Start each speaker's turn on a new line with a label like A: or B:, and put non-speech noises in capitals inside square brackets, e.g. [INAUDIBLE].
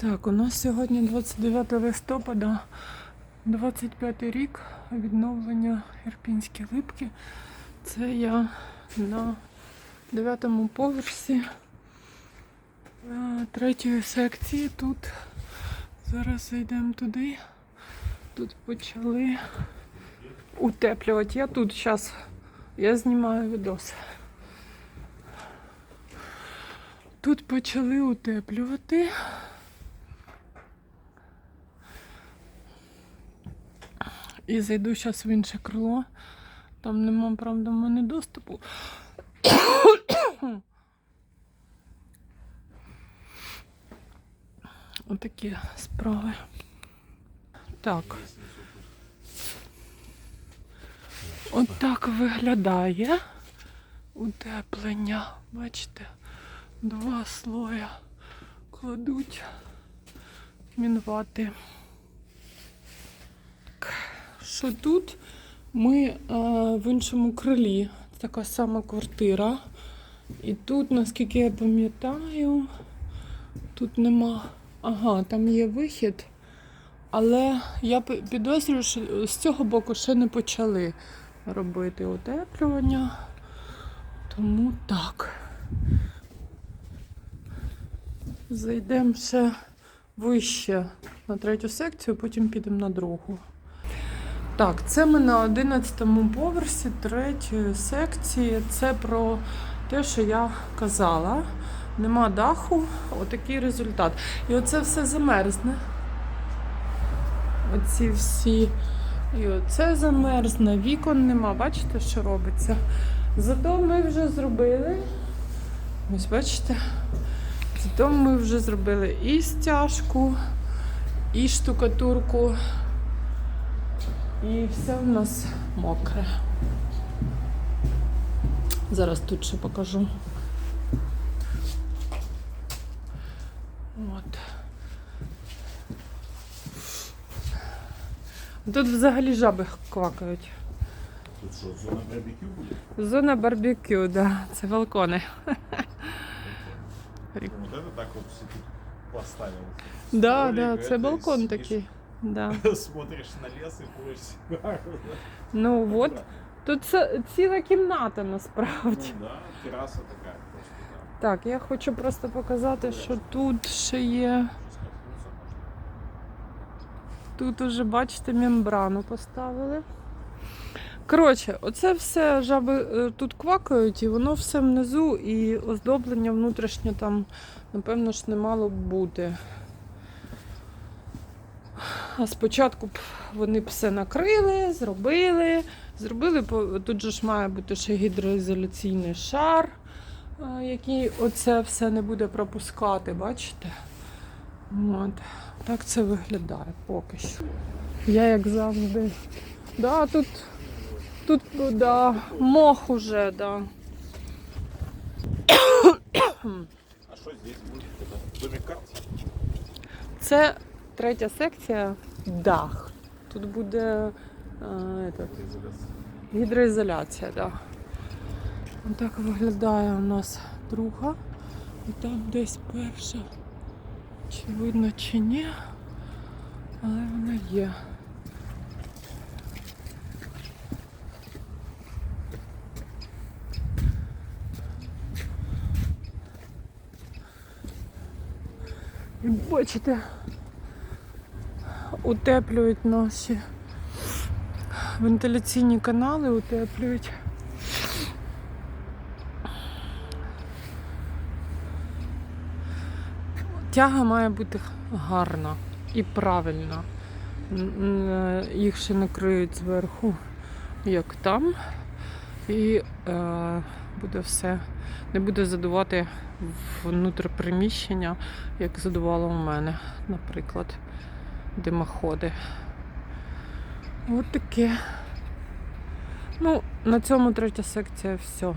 A: Так, у нас сьогодні 29 листопада, 25 рік відновлення Ірпінські липки. Це я на 9 поверсі е, третьої секції. Тут зараз зайдемо туди. Тут почали утеплювати. Я тут зараз я знімаю відос. Тут почали утеплювати. І зайду зараз в інше крило. Там нема, правда, в мене доступу. Отакі справи. Так. Отак виглядає утеплення. Бачите, два слоя кладуть мінвати. Що тут? Ми е, в іншому крилі. Така сама квартира. І тут, наскільки я пам'ятаю, тут нема. Ага, там є вихід. Але я підозрюю, що з цього боку ще не почали робити утеплювання. Тому так. Зайдемо ще вище на третю секцію, потім підемо на другу. Так, це ми на 11 поверсі третьої секції. Це про те, що я казала. Нема даху, отакий результат. І оце все замерзне. Оці всі. І оце замерзне, вікон нема. Бачите, що робиться? Зато ми вже зробили. Ось бачите? Зато ми вже зробили і стяжку, і штукатурку. І все в нас мокре. Зараз тут ще покажу. От. Тут взагалі жаби квакають.
B: Тут що, зона барбекю буде?
A: Зона барбекю, да. Це балкони.
B: Так все тут поставил.
A: Да,
B: Столик,
A: да, це балкон такий. Да. [LAUGHS]
B: Смотришь на лес и куришь сигару.
A: Ну от. Тут це ціла кімната насправді.
B: Ну да, терраса такая просто, да.
A: Так, я хочу просто показати, що тут ще є. Тут уже, бачите, мембрану поставили. Коротше, оце все жаби е, тут квакають, і воно все внизу, і оздоблення внутрішнє там, напевно ж, не мало б бути. А спочатку б вони б все накрили, зробили. Зробили, тут же ж має бути ще гідроізоляційний шар, е, який оце все не буде пропускати, бачите? От. Так це виглядає поки що. Я як завжди. Да, тут, тут да, мох уже, да.
B: А что здесь? Это домик?
A: Це третя секція дах. Тут буде е, этот, гідроізоляція, да. Отак виглядає у нас друга. І там десь перша. Чи видно, чи ні. Але вона є. І бачите, утеплюють наші вентиляційні канали, утеплюють. Тяга має бути гарна і правильна. Н- Їх ще накриють зверху, як там. І е, буде все. Не буде задувати внутрі приміщення, як задувало у мене, наприклад, димоходи. От таке. Ну, на цьому третя секція все.